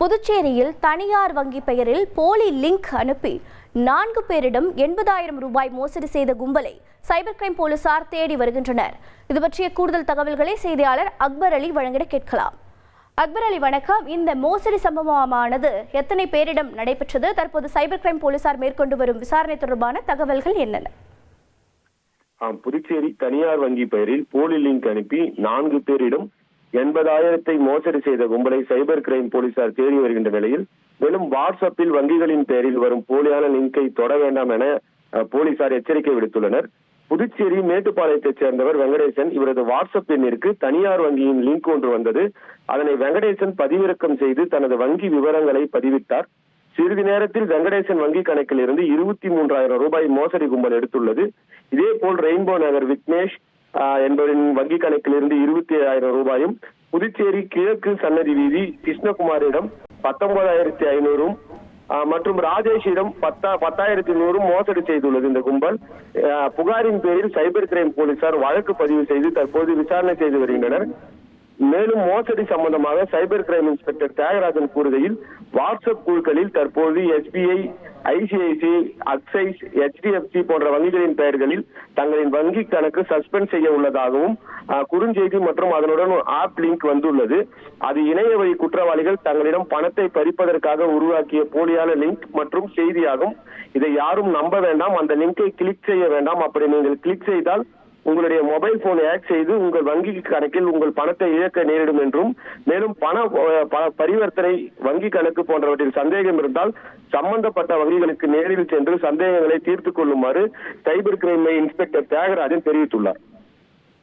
புதுச்சேரியில் தனியார் வங்கி பெயரில் போலி லிங்க் அனுப்பி நான்கு பேரிடம் எண்பதாயிரம் ரூபாய் மோசடி செய்த கும்பலை சைபர் கிரைம் போலீசார் தேடி வருகின்றனர். இது பற்றிய கூடுதல் தகவல்களை செய்தியாளர் அக்பர் அலி வழங்கிட கேட்கலாம். அக்பர் அலி வணக்கம். இந்த மோசடி சம்பவமானது எத்தனை பேரிடம் நடைபெற்றது? தற்போது சைபர் கிரைம் போலீசார் மேற்கொண்டு வரும் விசாரணை தொடர்பான தகவல்கள் என்னென்ன? புதுச்சேரி தனியார் வங்கி பெயரில் போலி லிங்க் அனுப்பி நான்கு பேரிடம் எண்பதாயிரத்தை மோசடி செய்த கும்பலை சைபர் கிரைம் போலீசார் தேடி வருகின்ற நிலையில் மேலும் வாட்ஸ்அப்பில் வங்கிகளின் பெயரில் வரும் போலியான லிங்கை தொட வேண்டாம் என போலீசார் எச்சரிக்கை விடுத்துள்ளனர். புதுச்சேரி மேட்டுப்பாளையத்தைச் சேர்ந்தவர் வெங்கடேசன் இவரது வாட்ஸ்அப் எண்ணிற்கு தனியார் வங்கியின் லிங்க் ஒன்று வந்தது. அதனை வெங்கடேசன் பதிவிறக்கம் செய்து தனது வங்கி விவரங்களை பதிவிட்டார். சிறிது நேரத்தில் வெங்கடேசன் வங்கி கணக்கில் இருந்து இருபத்தி மூன்றாயிரம் ரூபாய் மோசடி கும்பல் எடுத்துள்ளது. இதேபோல் ரெயின்போ நகர் விக்னேஷ் என்பவரின் வங்கி கணக்கில் இருந்து இருபத்தி ஏழாயிரம் ரூபாயும் புதுச்சேரி கிழக்கு சன்னதி வீதி கிருஷ்ணகுமாரிடம் பத்தொன்பதாயிரத்தி ஐநூறும் மற்றும் ராஜேஷிடம் பத்தா பத்தாயிரத்தி நூறும் மோசடி செய்துள்ளது இந்த கும்பல். புகாரின் பேரில் சைபர் கிரைம் போலீசார் வழக்கு பதிவு செய்து தற்போது விசாரணை செய்து வருகின்றனர். மேலும் மோசடி சம்பந்தமாக சைபர் கிரைம் இன்ஸ்பெக்டர் தியாகராஜன் கூறுகையில் வாட்ஸ்அப் குழுக்களில் தற்போது எஸ்பிஐ ஐசிஐசி அக்சைஸ் HDFC போன்ற வங்கிகளின் பெயர்களில் தங்களின் வங்கி கணக்கு சஸ்பெண்ட் செய்ய உள்ளதாகவும் குறுஞ்செய்தி மற்றும் அதனுடன் ஆப் லிங்க் வந்துள்ளது. அது இணைய வழி குற்றவாளிகள் தங்களிடம் பணத்தை பறிப்பதற்காக உருவாக்கிய போலியான லிங்க் மற்றும் செய்தியாகும். இதை யாரும் நம்ப வேண்டாம். அந்த லிங்கை கிளிக் செய்ய வேண்டாம். அப்படி நீங்கள் கிளிக் செய்தால் உங்களுடைய மொபைல் போனை ஹேக் செய்து உங்கள் வங்கி கணக்கில் உங்கள் பணத்தை இழக்க நேரிடும் என்றும் மேலும் பண ப- பரிவர்த்தனை வங்கி கணக்கு போன்றவற்றில் சந்தேகம் இருந்தால் சம்பந்தப்பட்ட வங்கிகளுக்கு நேரில் சென்று சந்தேகங்களை தீர்த்துக் கொள்ளுமாறு சைபர் கிரைம் இன்ஸ்பெக்டர் தியாகராஜன் தெரிவித்துள்ளார்.